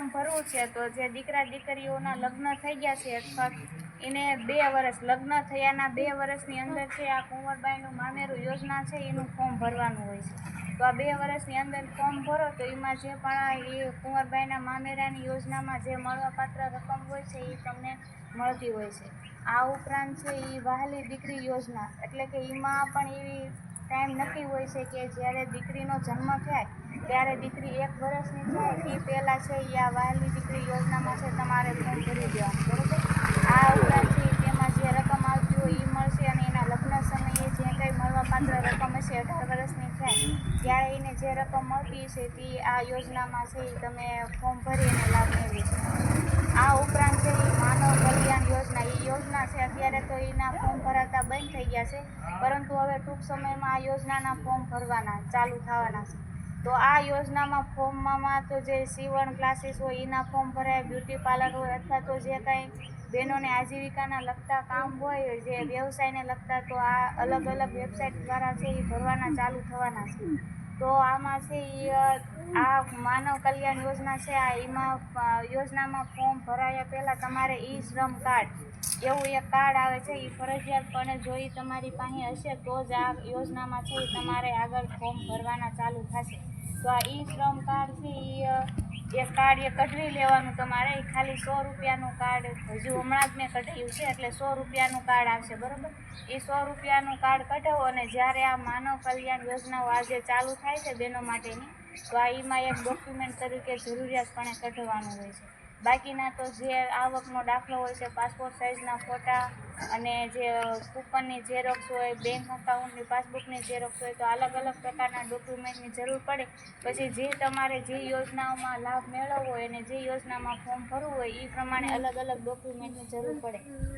Form ભરવું છે, તો જે દીકરા દીકરીઓના લગ્ન થઈ ગયા છે અથવા એને બે વર્ષ, લગ્ન થયાના બે વર્ષની અંદર છે, આ કુંવરબાઈનું મામેરું યોજના છે, એનું ફોર્મ ભરવાનું હોય છે. તો આ બે વર્ષની અંદર ફોર્મ ભરો, તો એમાં જે પણ એ કુંવરબાઈના મામેરાની યોજનામાં જે મળવાપાત્ર રકમ હોય છે, એ તમને મળતી હોય છે. આ ઉપરાંત છે, એ વહાલી દીકરી યોજના, એટલે કે એમાં પણ એવી ટાઈમ નક્કી હોય છે કે જ્યારે દીકરીનો જન્મ થાય, ત્યારે દીકરી એક વર્ષની થાય એ પહેલાં છે એ આ વહાલી દીકરી યોજનામાં છે, તમારે ફોર્મ ભરી દેવાનું, બરાબર? આ ઉપરાંતથી તેમાં જે રકમ આવતી હોય એ મળશે અને એના લગ્ન સમયે જે કંઈ મળવાપાત્ર રકમ હશે, અઢાર વર્ષની થાય, ત્યારે એને જે રકમ મળતી છે તે આ યોજનામાં છે એ તમે ફોર્મ ભરી અને લાભ મેળવી શકો આ ઉપરાંત છે એ માનવ કલ્યાણ યોજના એ યોજના છે અત્યારે તો એના ફોર્મ ભરાતા બંધ થઈ ગયા છે. પરંતુ હવે ટૂંક સમયમાં આ યોજનાના ફોર્મ ભરવાના, ચાલુ થવાના છે. તો આ યોજનામાં ફોર્મમાં તો જે સીવણ ક્લાસીસ હોય, એના ફોર્મ ભરાય બ્યુટી પાર્લર હોય અથવા તો જે કાંઈ બહેનોને આજીવિકાના લગતા કામ હોય, જે વ્યવસાયને લગતા, તો આ અલગ અલગ વેબસાઇટ દ્વારા છે એ ભરવાના, ચાલુ થવાના છે. તો આમાં છે આ માનવ કલ્યાણ યોજના છે, આ એમાં યોજનામાં ફોર્મ ભરાયા પહેલાં તમારે ઈ શ્રમ કાર્ડ, એવું એક કાર્ડ આવે છે એ ફરજિયાતપણે જો એ તમારી પાસે હશે તો જ આ યોજનામાં છે તમારે આગળ ફોર્મ ભરવાના ચાલુ થશે. તો આ ઈ શ્રમ કાર્ડ છે એ એ કાર્ડ એ કઢવી લેવાનું તમારે એ ખાલી સો રૂપિયાનું કાર્ડ હજુ હમણાં જ મેં કઢાવ્યું છે, એટલે સો રૂપિયાનું કાર્ડ આવશે, બરાબર? એ સો રૂપિયાનું કાર્ડ કઢાવો અને જ્યારે આ માનવ કલ્યાણ યોજનાઓ આજે ચાલુ થાય છે બહેનો માટેની, તો આ એમાં એક ડોક્યુમેન્ટ તરીકે જરૂરિયાતપણે કઢવાનું હોય છે. બાકીના તો જે આવકનો દાખલો હોય છે પાસપોર્ટ સાઇઝના ફોટા અને જે કૂપનની ઝેરોક્સ હોય બેંક અકાઉન્ટની પાસબુકની ઝેરોક્સ હોય, તો અલગ અલગ પ્રકારના ડોક્યુમેન્ટની જરૂર પડે. પછી જે તમારે જે યોજનાઓમાં લાભ મેળવવો હોય અને જે યોજનામાં ફોર્મ ભરવું હોય એ પ્રમાણે અલગ અલગ ડોક્યુમેન્ટની જરૂર પડે.